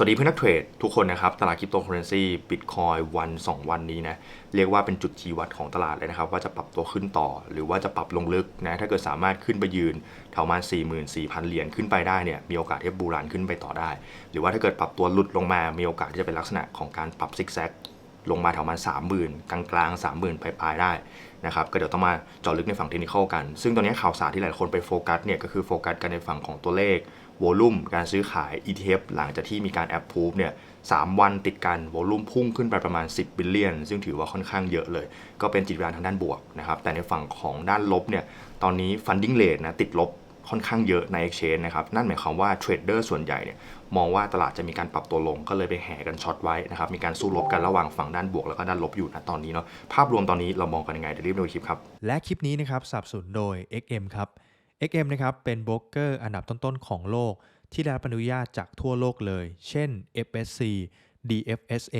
สวัสดีเพื่อนนักเทรดทุกคนนะครับ ตลาดคริปโตเคอเรนซีบิตคอยวัน 2 วันนี้นะ เรียกว่าเป็นจุดชี้วัดของตลาดเลยนะครับ ว่าจะปรับตัวขึ้นต่อ หรือว่าจะปรับลงลึกนะ ถ้าเกิดสามารถขึ้นไปยืนแถวระมาณ44,000 เหรียญขึ้นไปได้เนี่ยมีโอกาสที่บูรันขึ้นไปต่อได้ หรือว่าถ้าเกิดปรับตัวหลุดลงมา มีโอกาสที่จะเป็นลักษณะของการปรับซิกแซกลงมาแถวระมาณ30,000 กลางๆ30,000ปลายๆได้ นะครับก็เดี๋ยวต้องมาเจาะลึกในฝั่งเทคนิคกัน ซึ่งตอนนี้ข่าวสารที่หลายคนไปโฟกัสเนี่ยก็คือโฟกัสกันในฝั่งของตัวเลขโวลุ่มการซื้อขาย ETF หลังจากที่มีการแอปพูฟเนี่ยสวันติดกันโวลุ่มพุ่งขึ้นไปประมาณ 10 บิลเลียน ซึ่งถือว่าค่อนข้างเยอะเลย ก็เป็นจิตวิญญาณทางด้านบวกนะครับแต่ในฝั่งของด้านลบเนี่ยตอนนี้ funding rate นะติดลบ ค่อนข้างเยอะใน exchange นะครับ นั่นหมายความว่าเทรดเดอร์ส่วนใหญ่เนี่ยมองว่าตลาดจะมีการปรับตัวลงก็เลยไปแห่กันช็อตไว้นะครับ มีการสู้รบกันระหว่างฝั่งด้านบวกแล้วก็ด้านลบอยู่นะตอนนี้เนาะภาพรวมตอนนี้เรามองกันยังไงเดี๋ยวรีบดูคลิปครับ และคลิปนี้นะครับสับสนุนโดย XM ครับ XM นะครับเป็นโบรกเกอร์อันดับต้นๆของโลก ที่ได้รับอนุญาตจากทั่วโลกเลย เช่น FSC DFSA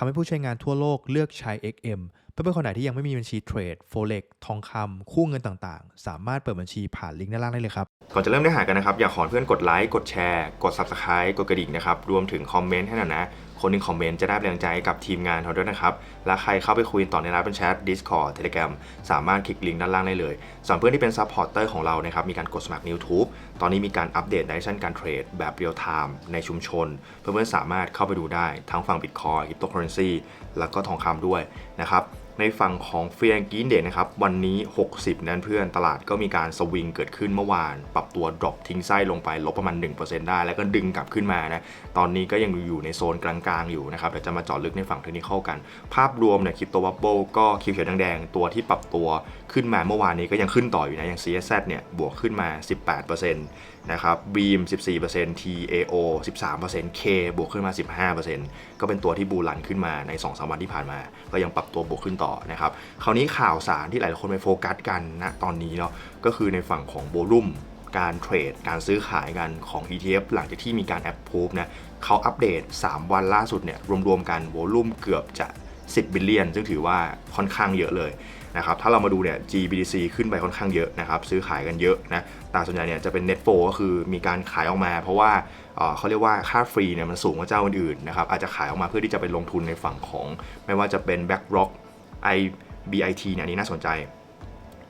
ทำให้ผู้ใช้งานทั่วโลกเลือกใช้ XM เพื่อนๆคนไหนที่ยังไม่มีบัญชีเทรด Forex ทองคำคู่เงินต่างๆ สามารถเปิดบัญชีผ่านลิงก์ด้านล่างได้เลยครับ ก่อนจะเริ่มเนื้อหากันนะครับ อยากขอเพื่อนกดไลค์ กดแชร์ กด Subscribe กดกระดิ่งนะครับ รวมถึงคอมเมนต์ให้หน่อยนะ คนหนึงคอมเมนต์จะได้แรงใจกับทีมงานเราด้วยนะครับ และใครเข้าไปคุยต่อในไลน์เป็นแชท Discord Telegram สามารถคลิกลิงก์ด้านล่างได้เลยสำหรับเพื่อนที่เป็นซัพพอร์เตอร์ของเรานะครับมีการกดสมัคร YouTube ตอนนี้มีการอัปเดตดิเชั่นการเทรดแบบเรียลไทม์ในชุมชน เพื่อนๆสามารถเข้าไปดูได้ทั้งฝั่ง Bitcoin Cryptocurrency แล้วก็ทองคำด้วยนะครับ ในฝั่งของเฟียงกีนเดนะครับ วันนี้ 60 นั้นเพื่อนตลาดก็มีการสวิงเกิดขึ้นเมื่อวาน ปรับตัวดรอปทิ้งไส้ลงไปลบประมาณ 1%ได้ แล้วก็ดึงกลับขึ้นมานะ ตอนนี้ก็ยังอยู่ในโซนกลางๆอยู่นะครับเดี๋ยวจะมาเจาะลึกในฝั่งเทคนิคกัน ภาพรวมเนี่ยคริปโตวับเบิลก็เขียวแดงๆตัวที่ปรับตัวขึ้นมาเมื่อวานนี้ก็ยังขึ้นต่ออยู่นะอย่าง CSZ เนี่ยบวกขึ้นมา 18%นะครับ Beam 14% TAO 13% K บวกขึ้นมา 15%ก็เป็นตัวที่บูรันขึ้นมาใน2-3วันที่ผ่านมา ก็ยังปรับตัวบวกขึ้นต่อนะครับคราวนี้ข่าวสารที่หลายคนไปโฟกัสกันนะตอนนี้เนาะก็คือในฝั่งของโวลุ่มการเทรด การซื้อขายกันของ ETF หลังจากที่มีการแอปพูฟนะเขาอัปเดต 3 วันล่าสุดเนี่ยรวมๆกันโวลุ่มเกือบจะ 10 บิลเลียน ซึ่งถือว่าค่อนข้างเยอะเลยนะครับถ้าเรามาดูเนี่ย GBDC ขึ้นไปค่อนข้างเยอะนะครับซื้อขายกันเยอะนะแต่ส่วนใหญ่เนี่ยจะเป็น Net Flow ก็คือมีการขายออกมา เพราะว่าเอ่อเขาเรียกว่าค่าฟรีเนี่ยมันสูงกว่าเจ้าอื่นๆนะครับอาจจะขายออกมาเพื่อที่จะไปลงทุนในฝั่งของ ไม่ว่าจะเป็น BlackRock IBIT เนี่ยนี้น่าสนใจ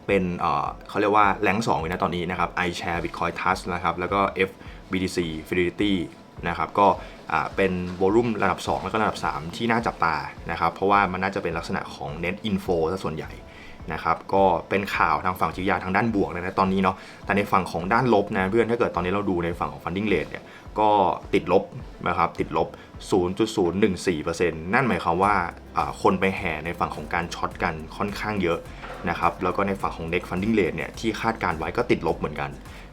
เป็นเเขาเรียกว่าแรงสองเลยนะตอนนี้นะครับ iShare Bitcoin Trust นะครับ แล้วก็ FBTC Fidelity นะครับก็เป็นวอลุ่มระดับ 2 แล้วก็ระดับ 3 ที่น่าจับตานะครับ เพราะว่ามันน่าจะเป็นลักษณะของ Net Info ซะส่วนใหญ่นะครับก็เป็นข่าวทางฝั่งจิตวิทยาทางด้านบวกนะตอนนี้เนาะแต่ในฝั่งของด้านลบนะเพื่อนถ้าเกิดตอนนี้เราดูในฝั่งของ funding rate เนี่ย ก็ติดลบนะครับติดลบ 0.014%นั่นหมายความว่าคนไปแห่ในฝั่งของการช็อตกันค่อนข้างเยอะนะครับแล้วก็ในฝั่งของ next funding rate เนี่ยที่คาดการไว้ก็ติดลบเหมือนกัน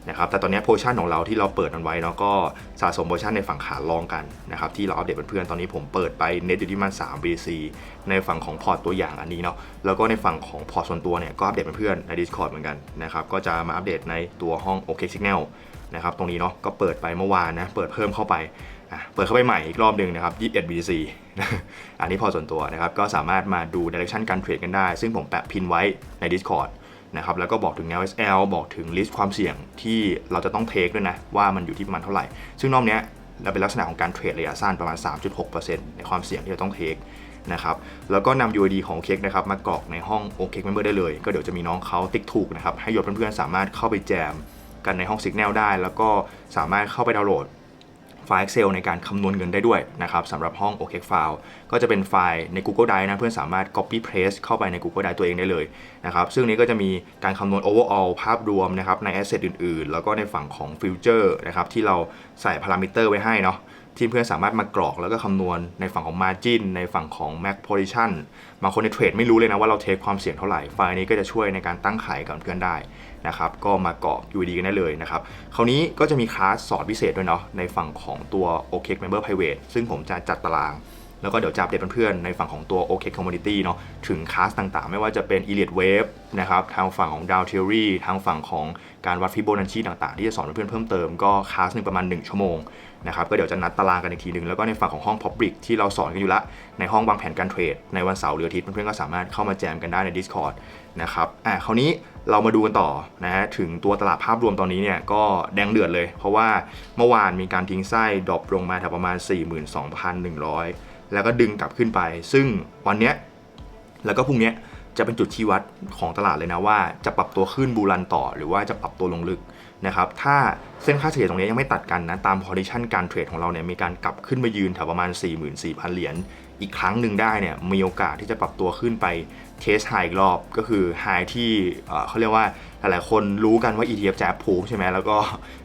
นะครับแต่ตอนนี้โพชั่นของเราที่เราเปิดมันไว้เนาะก็สะสมโพชั่นในฝั่งขาลองกันนะครับที่เราอัปเดตเพื่อนๆตอนนี้ผมเปิดไปเน็ตอยู่ที่มัน 3 BC ในฝั่งของพอร์ตตัวอย่างอันนี้เนาะแล้วก็ในฝั่งของพอร์ตส่วนตัวเนี่ยก็อัปเดตเพื่อนๆใน Discord เหมือนกันนะครับก็จะมาอัปเดตในตัวห้อง OK Signal นะครับตรงนี้เนาะก็เปิดไปเมื่อวานนะเปิดเพิ่มเข้าไปเปิดเข้าไปใหม่อีกรอบหนึ่งนะครับ21 BC อันนี้พอส่วนตัวนะครับก็สามารถมาดู direction การเทรดกันได้ ซึ่งผมแปะพินไว้ใน Discord นะครับแล้วก็บอกถึงแนว SL บอกถึง list ความเสี่ยงที่เราจะต้องเทคด้วยนะ ว่ามันอยู่ที่ประมาณเท่าไหร่ ซึ่งรอบนี้เราเป็นลักษณะของการเทรดระยะสั้นประมาณ 3.6%ในความเสี่ยงที่เราต้องเทคนะครับแล้วก็นำ UID ของเค้กนะครับมากรอกในห้อง OK Member ได้เลย ก็เดี๋ยวจะมีน้องเขาติ๊กถูกนะครับให้ยศเพื่อนๆสามารถเข้าไปแจม กันในห้อง Signal ได้ แล้วก็สามารถเข้าไปดาวน์โหลดไฟล์ Excel ในการคำนวณเงินได้ด้วยนะครับสำหรับห้อง OK File ก็จะเป็นไฟล์ใน Google Drive นะเพื่อนสามารถ Copy Paste เข้าไปใน Google Drive ตัวเองได้เลยนะครับซึ่งนี้ก็จะมีการคำนวณ overall ภาพรวมนะครับใน Asset อื่นๆ แล้วก็ในฝั่งของ Future นะครับที่เราใส่พารามิเตอร์ไว้ให้เนาะ ที่เพื่อนสามารถมากรอกแล้วก็คำนวณในฝั่งของ Margin ในฝั่งของ Mac Position บางคนในเทรดไม่รู้เลยนะว่าเราเทคความเสี่ยงเท่าไหร่ ไฟล์นี้ก็จะช่วยในการตั้งขายกับเพื่อนได้นะครับ ก็มากรอยู่ดีกันได้เลยนะครับ คราวนี้ก็จะมีคลาสสอนพิเศษด้วยเนาะในฝั่งของตัว OK Member Private ซึ่งผมจะจัดตาราง แล้วก็เดี๋ยวจะอัปเดตเพื่อนๆในฝั่งของตัว OK Community เนาะถึงคลาสต่างๆ ไม่ว่าจะเป็น e l i t Wave นะครับทางฝั่งของดาวเทอรี่ทางฝั่งของการวัดฟิโบนัชชีต่างๆ ที่จะสอนเพื่อนๆเพิ่มเติมก็คลาสหนึ่งประมาณ 1 ชั่วโมงนะครับก็เดี๋ยวจะนัดตารางกันอีกทีหนึ่งแล้วก็ในฝั่งของห้อง Public ที่เราสอนกันอยู่ละในห้องวางแผนการเทรดในวันเสาร์หรืออาทิตย์เพื่อนๆก็สามารถเข้ามาแจมกันได้ใน Discord นะครับอะคราวนี้เรามาดูกันต่อนะฮะถึงตัวตลาดภาพรวมตอนนี้เนี่ยก็แดงเดือดเลย เพราะว่าเมื่อวานมีการทิ้งไส้ดรอปลงมาแถวประมาณ 42,100 แล้วก็ดึงกลับขึ้นไป ซึ่งวันเนี้ยแล้วก็พรุ่งนี้จะเป็นจุดชี้วัดของตลาดเลยนะว่าจะปรับตัวขึ้นบูรันต่อ หรือว่าจะปรับตัวลงลึกนะครับถ้าเส้นค่าเฉลี่ยตรงนี้ยังไม่ตัดกันนะตามพอดิชันการเทรดของเราเนี่ยมีการกลับขึ้นมายืนแถวประมาณ 44,000 เหรียญอีกครั้งหนึ่งได้เนี่ยมีโอกาสที่จะปรับตัวขึ้นไป เทสไฮอีกรอบก็คือไฮที่เขาเรียกว่าหลายๆคนรู้กันว่า ETF จะพูใช่ไหมแล้วก็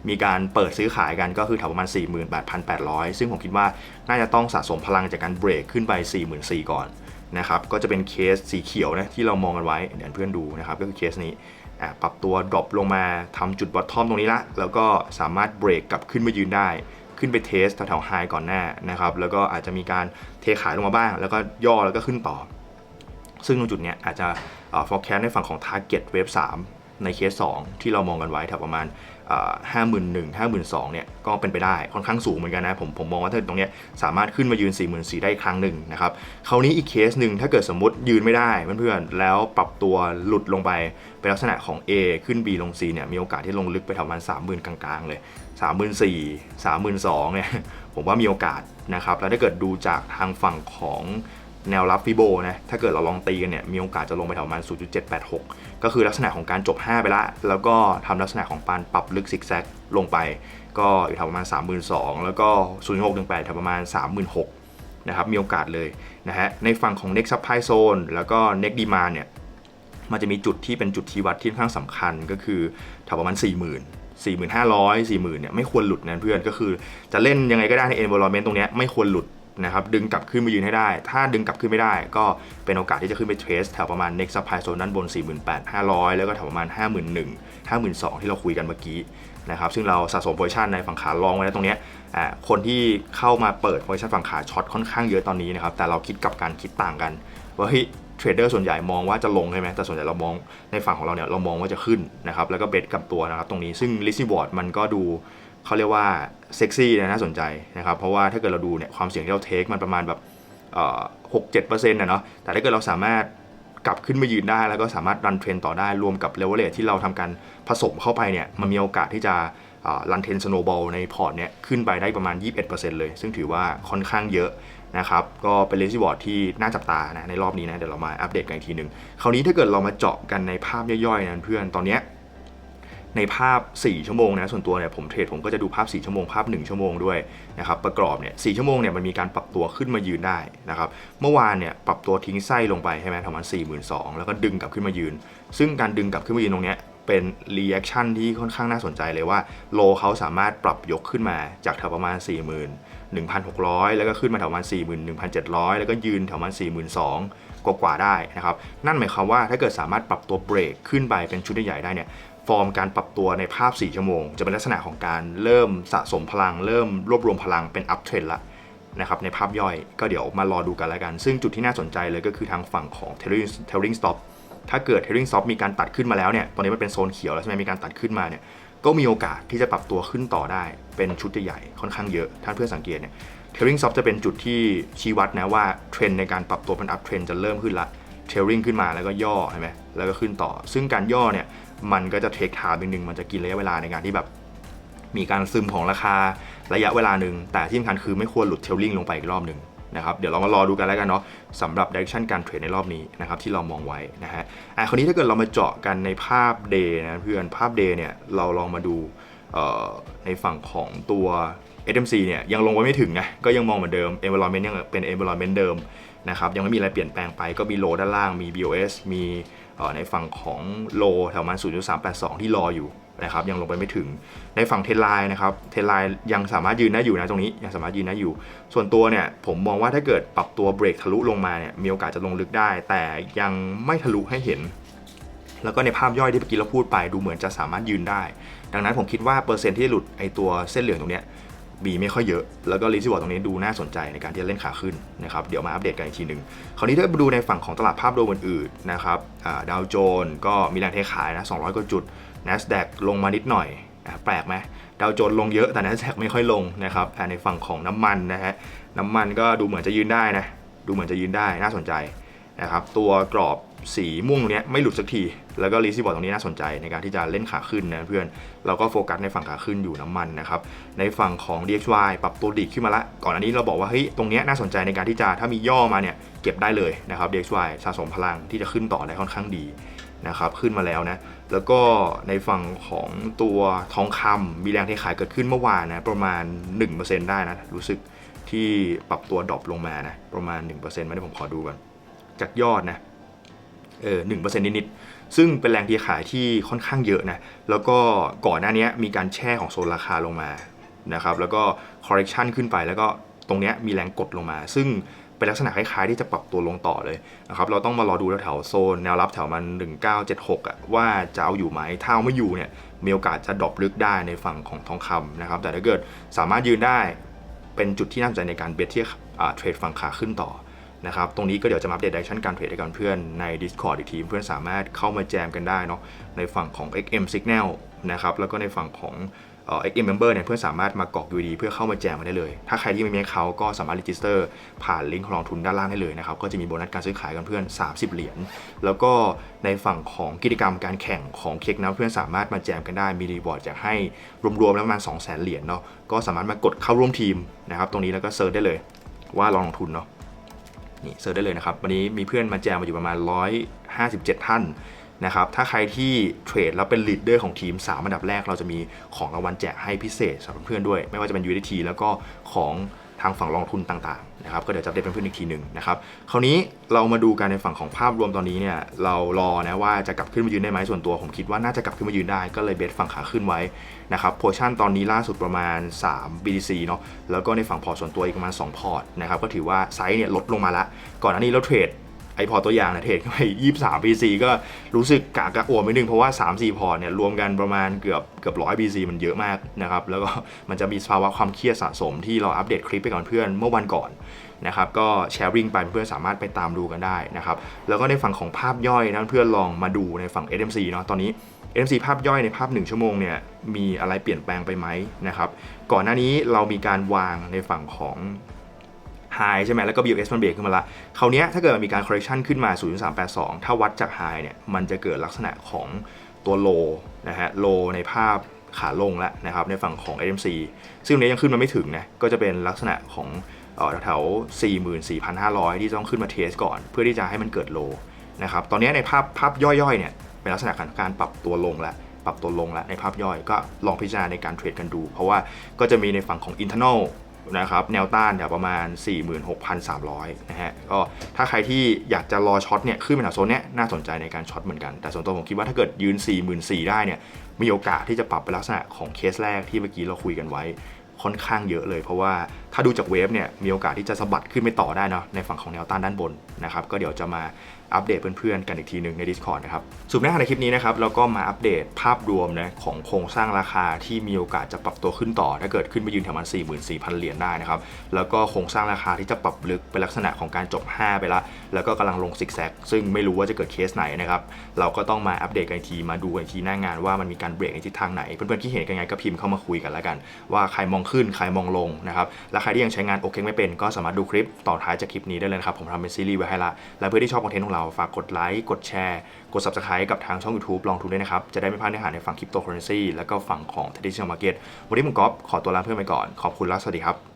มีการเปิดซื้อขายกันก็คือแถวประมาณ 48,800 ซึ่งผมคิดว่าน่าจะต้องสะสมพลังจากการเบรกขึ้นไป 44,000 ก่อนนะครับก็จะเป็นเคสสีเขียวนะที่เรามองกันไว้เดี๋ยวเพื่อนดูนะครับก็คือเคสนี้ปรับตัวดรอปลงมาทำจุดบอททอมตรงนี้ละ แล้วก็สามารถเบรกกลับขึ้นมายืนได้ ขึ้นไปเทสแถวๆไฮก่อนหน้านะครับแล้วก็อาจจะมีการเทขายลงมาบ้าง แล้วก็ย่อแล้วก็ขึ้นต่อ ซึ่งตรงจุดนี้อาจจะ forecast ในฝั่งของ target wave 3 ในเคส 2 ที่เรามองกันไว้แถวประมาณห้าหมื่นหนึ่งห้าหมื่นสองเนี่ยก็เป็นไปได้ค่อนข้างสูงเหมือนกันนะผมผมมองว่าถ้าตรงเนี้ยสามารถขึ้นมายืน4 4 0 0 0ได้อีกครั้งหนึ่งนะครับคราวนี้อีกเคสหนึ่งถ้าเกิดสมมติยืนไม่ได้เพื่อนๆแล้วปรับตัวหลุดลงไปเป็นลักษณะของ A ขึ้น B ลง C เนี่ยมีโอกาสที่ลงลึกไปแถวประมาณ30,000 กลางๆ เลย 34,000 32,000เนี่ยผมว่ามีโอกาสนะครับแล้วถ้าเกิดดูจากทางฝั่งของ แนวรับฟิโบนะ ถ้าเกิดเราลองตีกันเนี่ย มีโอกาสจะลงไปแถวประมาณ 0.786 ก็คือลักษณะของการจบ 5 ไปละ แล้วก็ทำลักษณะของปานปรับลึกซิกแซกลงไป ก็อยู่แถวประมาณ 32,000 แล้วก็ 0.618แถวประมาณ 36,000 นะครับ มีโอกาสเลยนะฮะ ในฝั่งของ next supply zone แล้วก็ next demand เนี่ย มันจะมีจุดที่เป็นจุดชี้วัดที่ค่อนข้างสำคัญก็คือแถวประมาณ 4 0 0 0 0 4,500 40,000เนี่ยไม่ควรหลุดนะเพื่อนก็คือจะเล่นยังไงก็ได้ใน environment ตรงเนี้ยไม่ควรหลุด นะครับดึงกลับขึ้นมายืนให้ได้ ถ้าดึงกลับขึ้นไม่ได้ ก็เป็นโอกาสที่จะขึ้นไปเทรสแถวประมาณ next supply zone ด้านบน 48,500 แล้วก็แถวประมาณ 51,000 52,000 ที่เราคุยกันเมื่อกี้นะครับซึ่งเราสะสมโพซิชันในฝั่งขาลองไว้แล้วตรงนี้คนที่เข้ามาเปิดโพซิชันฝั่งขาช็อตค่อนข้างเยอะตอนนี้นะครับแต่เราคิดกับการคิดต่างกันว่าเฮ้ยเทรดเดอร์ส่วนใหญ่มองว่าจะลงใช่ไหมแต่ส่วนใหญ่เรามองในฝั่งของเราเนี่ยเรามองว่าจะขึ้นนะครับแล้วก็เบสกับตัวนะครับตรงนี้ซึ่งลิส t บอร์ดมันก็ดูเขาเรียกว่า เซ็กซี่นะน่าสนใจนะครับ เพราะว่าถ้าเกิดเราดูเนี่ยความเสี่ยงที่เราเทคมันประมาณแบบหกเจ็ดเปอร์เซ็นต์นะเนาะแต่ถ้าเกิดเราสามารถกลับขึ้นมายืนได้ แล้วก็สามารถรันเทรนต่อได้รวมกับเลเวลเลทที่เราทำการผสมเข้าไปเนี่ยมันมีโอกาสที่จะรันเทรนสโนบอลในพอร์ตเนี่ยขึ้นไปได้ประมาณ 21%เลย ซึ่งถือว่าค่อนข้างเยอะนะครับ ก็เป็นเลส y บอร์ดที่น่าจับตานะในรอบนี้นะ เดี๋ยวเรามาอัปเดตกันอีกทีหนึ่งคราวนี้ถ้าเกิดเรามาเจาะกันในภาพย่อยๆนะเพื่อน ตอนเนี้ย ในภาพ 4 ชั่วโมงนะส่วนตัวเนี่ยผมเทรดผมก็จะดูภาพ 4 ชั่วโมงภาพ 1 ชั่วโมงด้วยนะครับประกอบเนี่ยสชั่วโมงเนี่ยมันมีการปรับตัวขึ้นมายืนได้นะครับเมื่อวานเนี่ยปรับตัวทิ้งไส้ลงไปใช่ไหมประมาณ4 2 0 0 0แล้วก็ดึงกลับขึ้นมายืน ซึ่งการดึงกลับขึ้นมายืนตรงเนี้ยเป็นรีแอคชั่นที่ค่อนข้างน่าสนใจเลยว่าโลเขาสามารถปรับยกขึ้นมาจากแถวประมาณ 4 0 0 0 0 1,600 แล้วก็ขึ้นมาแถวประมาณ 41,700 แล้วก็ยืนแถวประมาณ42,000กว่ากว่าๆได้นะครับ นั่นหมายความว่าถ้าเกิดสามารถปรับตัวเบรกขึ้นไปเป็นชุดใหญ่ได้เนี่ย ฟอร์มการปรับตัวในภาพ 4 ชั่วโมง จะเป็นลักษณะของการเริ่มสะสมพลัง เริ่มรวบรวมพลังเป็นอัพเทรนละนะครับในภาพย่อยก็เดี๋ยวมารอดูกันแล้วกัน ซึ่งจุดที่น่าสนใจเลยก็คือทางฝั่งของ trailing trailing stop ถ้าเกิด trailing stop มีการตัดขึ้นมาแล้วเนี่ยตอนนี้มันเป็นโซนเขียวแล้วใช่ไหมมีการตัดขึ้นมาเนี่ยก็มีโอกาสที่จะปรับตัวขึ้นต่อได้เป็นชุดใหญ่ค่อนข้างเยอะท่านเพื่อนสังเกตเนี่ย trailing stop จะเป็นจุดที่ชี้วัดนะว่าเทรนในการปรับตัวเป็น up trend จะเริ่มขึ้นละ trailing ขึ้นมาแล้วก็ย่อใช่ไหมแล้วก็ขึ้นต่อ ซึ่งการย่อเนี่ย มันก็จะเทคทาวนิดนึงมันจะกินระยะเวลาในการที่แบบ มีการซึมของราคาระยะเวลาหนึ่งแต่ที่สำคัญคือไม่ควรหลุดเทลลิงลงไปอีกรอบหนึ่งนะครับเดี๋ยวเรามารอดูกันแล้วกันเนาะสำหรับดิเรกชันการเทรดในรอบนี้นะครับที่เรามองไว้นะฮะอะคราวนี้ถ้าเกิดเรามาเจาะกันในภาพเดย์นะเพื่อนภาพเดย์เนี่ยเราลองมาดูในฝั่งของตัว SMC เนี่ยยังลงไว้ไม่ถึงไงก็ยังมองเหมือนเดิม environment ยังเป็น environment เดิมนะครับยังไม่มีอะไรเปลี่ยนแปลงไปก็มีโลด้านล่างมี BOS มีเอ่อในฝั่งของโลแถวประมาณ0.382 ที่รออยู่นะครับยังลงไปไม่ถึงในฝั่งเทไลน์นะครับเทไลน์ยังสามารถยืนได้อยู่นะตรงนี้ยังสามารถยืนได้อยู่ ส่วนตัวเนี่ยผมมองว่าถ้าเกิดปรับตัวเบรกทะลุลงมาเนี่ยมีโอกาสจะลงลึกได้ แต่ยังไม่ทะลุให้เห็น แล้วก็ในภาพย่อยที่เมื่อกี้เราพูดไปดูเหมือนจะสามารถยืนได้ ดังนั้นผมคิดว่าเปอร์เซ็นต์ที่หลุดไอตัวเส้นเหลืองตรงเนี้ย มีไม่ค่อยเยอะ แล้วก็รีซิวอร์ตรงนี้ดูน่าสนใจในการที่จะเล่นขาขึ้นนะครับเดี๋ยวมาอัปเดตกันอีกทีหนึ่งคราวนี้ถ้าดูในฝั่งของตลาดภาพรวมอื่นๆนะครับดาวโจนก็มีแรงเทขายนะ200กว่าจุด NASDAQ ลงมานิดหน่อยแปลกไหมดาวโจนลงเยอะแต่ NASDAQ ไม่ค่อยลงนะครับในฝั่งของน้ำมันนะฮะน้ำมันก็ดูเหมือนจะยืนได้นะดูเหมือนจะยืนได้น่าสนใจ นะครับตัวกรอบสีม่วงตรงเนี้ยไม่หลุดสักที แล้วก็รีซิบอร์ดตรงนี้น่าสนใจในการที่จะเล่นขาขึ้นนะเพื่อน เราก็โฟกัสในฝั่งขาขึ้นอยู่น้ำมันนะครับ ในฝั่งของ DXY ปรับตัวดีขึ้นมาละ ก่อนอันนี้เราบอกว่าเฮ้ยตรงนี้น่าสนใจในการที่จะถ้ามีย่อมาเนี่ยเก็บได้เลยนะครับ DXY สะสมพลังที่จะขึ้นต่อได้ค่อนข้างดีนะครับขึ้นมาแล้วนะ แล้วก็ในฝั่งของตัวทองคำมีแรงเทขายเกิดขึ้นเมื่อวานนะประมาณ 1%ได้นะรู้สึกที่ปรับตัวดรอปลงมานะประมาณ1%ไม่ได้ผมขอดูก่อน จากยอดนะเออหนึ่งเปอร์เซ็นต์นิดๆซึ่งเป็นแรงเทขายที่ค่อนข้างเยอะนะ แล้วก็ก่อนหน้านี้มีการแช่ของโซนราคาลงมานะครับ แล้วก็ correction ขึ้นไป แล้วก็ตรงนี้มีแรงกดลงมา ซึ่งเป็นลักษณะคล้ายๆที่จะปรับตัวลงต่อเลยนะครับ เราต้องมารอดูแถวโซนแนวรับแถวมัน 1976อะว่าจะเอาอยู่ไหมถ้าเอาไม่อยู่เนี่ยมีโอกาสจะดรอปลึกได้ในฝั่งของทองคำนะครับ แต่ถ้าเกิดสามารถยืนได้เป็นจุดที่น่าสนใจในการเบสที่เทรดฝั่งขาขึ้นต่อ นะครับ ตรงนี้ก็เดี๋ยวจะมาอัปเดตดิชันการเทรดให้กับเพื่อนใน Discord อีกทีมเพื่อนสามารถเข้ามาแจมกันได้เนาะในฝั่งของ XM Signal นะครับแล้วก็ในฝั่งของเอ่อ XM Member เนี่ยเพื่อนสามารถมากรอก UD เพื่อเข้ามาแจมมาได้เลย ถ้าใครที่ไม่มีเขาก็สามารถ register ผ่านลิงก์ของลงทุนด้านล่างได้เลยนะครับ ก็จะมีโบนัสการซื้อขายกันเพื่อน 30 เหรียญ แล้วก็ในฝั่งของกิจกรรมการแข่งของเค้กนะเพื่อนสามารถมาแจมกันได้ มีรีวอร์ดจากให้รวมๆแล้วประมาณ 200,000 เหรียญเนาะ ก็สามารถมากดเข้าร่วมทีมนะครับ ตรงนี้แล้วก็เซิร์ชได้เลยว่าลองทุนเนาะ นี่เซิร์ชได้เลยนะครับ วันนี้มีเพื่อนมาแจมมาอยู่ประมาณ 157 ท่านนะครับ ถ้าใครที่เทรดแล้วเป็นลีดเดอร์ของทีม 3 อันดับแรก เราจะมีของรางวัลแจกให้พิเศษสำหรับเพื่อนด้วย ไม่ว่าจะเป็น USDT แล้วก็ของ ทางฝั่งลงทุนต่างๆนะครับก็เดี๋ยวจะอัปเดตเป็นเพื่อนอีกทีหนึ่งนะครับคราวนี้เรามาดูกันในฝั่งของภาพรวมตอนนี้เนี่ยเรารอนะว่าจะกลับขึ้นมายืนได้ไหมส่วนตัวผมคิดว่าน่าจะกลับขึ้นมายืนได้ก็เลยเบสฝั่งขาขึ้นไว้นะครับโพชั่นตอนนี้ล่าสุดประมาณ 3 BTC เนาะแล้วก็ในฝั่งพอร์ตส่วนตัวอีกประมาณ 2 พอร์ตนะครับก็ถือว่าไซส์เนี่ยลดลงมาละก่อนหน้านี้เราเทรด ไอพอตัวอย่างนะเทรดไปยี่สาม BC ก็รู้สึกกากระอ่วมไปนึงเพราะว่า 3 4 พอร์ตเนี่ยรวมกันประมาณเกือบเกือบร้อย BC มันเยอะมากนะครับแล้วก็มันจะมีสภาวะความเครียดสะสมที่เราอัปเดตคลิปไปก่อนเพื่อนเมื่อวันก่อนนะครับก็แชร์ริงไปเพื่อนสามารถไปตามดูกันได้นะครับแล้วก็ในฝั่งของภาพย่อยนะเพื่อนลองมาดูในฝั่ง SMC เนาะตอนนี้ SMC ภาพย่อยในภาพ 1 ชั่วโมงเนี่ยมีอะไรเปลี่ยนแปลงไปไหมนะครับก่อนหน้านี้เรามีการวางในฝั่งของ High ใช่ไหมแล้วก็ BOS มันเบรกขึ้นมาละคราวเนี้ยถ้าเกิดมันมีการ correction ขึ้นมา 0.382 ถ้าวัดจาก High เนี่ยมันจะเกิดลักษณะของตัว low นะฮะ low ในภาพขาลงแล้วนะครับในฝั่งของ SMC ซึ่งอันนี้ยังขึ้นมาไม่ถึงนะก็จะเป็นลักษณะของเอ่อแถวๆ44,500 ที่ต้องขึ้นมาเทสก่อน เพื่อที่จะให้มันเกิด low นะครับตอนนี้ในภาพภาพย่อยๆเนี่ยเป็นลักษณะของการปรับตัวลงแล้วปรับตัวลงแล้วในภาพย่อยก็ลองพิจารณาในการเทรดกันดู เพราะว่าก็จะมีในฝั่งของ internal นะครับแนวต้านเนี่ยประมาณ 46,300 นะฮะก็ถ้าใครที่อยากจะรอช็อตเนี่ยขึ้นไปแถวโซนเนี้ยน่าสนใจในการช็อตเหมือนกัน แต่ส่วนตัวผมคิดว่าถ้าเกิดยืน 44,000ได้เนี่ยมีโอกาสที่จะปรับไปลักษณะของเคสแรกที่เมื่อกี้เราคุยกันไว้ค่อนข้างเยอะเลย เพราะว่าถ้าดูจากเวฟเนี่ยมีโอกาสที่จะสะบัดขึ้นไปต่อได้เนาะในฝั่งของแนวต้านด้านบน นะครับก็เดี๋ยวจะมาอัปเดตเพื่อนๆกันอีกทีหนึ่งใน Discord นะครับสุดท้ายในคลิปนี้นะครับเราก็มาอัปเดตภาพรวมนะของโครงสร้างราคาที่มีโอกาสจะปรับตัวขึ้นต่อ ถ้าเกิดขึ้นไปยืนแถวมัน 44,000 เหรียญได้นะครับแล้วก็โครงสร้างราคาที่จะปรับลึกเป็นลักษณะของการจบ 5 ไปละ แล้วก็กำลังลงซิกแซกซึ่งไม่รู้ว่าจะเกิดเคสไหนนะครับเราก็ต้องมาอัปเดตกันทีมาดูกันทีหน้างานว่ามันมีการเบรกในทิศทางไหนเพื่อนๆที่เห็นกันไงก็พิมพ์เข้ามาคุยกันแล้วกัน ว่าใครมองขึ้นใครมองลงนะครับและใครที่ยังใช้งานโอเคไม่เป็นก็สามารถดูคลิปต่อท้ายจากคลิปนี้ได้เลยครับผมทำเป็นซีรีส์ไว้ให้ละ และเพื่อที่ชอบคอนเทนต์ของเรา ฝากกดไลค์ กดแชร์ กด subscribe กับทางช่อง YouTube ลองทุนด้วยนะครับ จะได้ไม่พลาดเนื้อหาในฝั่งคริปโตเคอเรนซีแล้วก็ฝั่งของ traditional market วันนี้ผมก๊อฟขอตัวลาเพื่อนไปก่อน ขอบคุณและสวัสดีครับ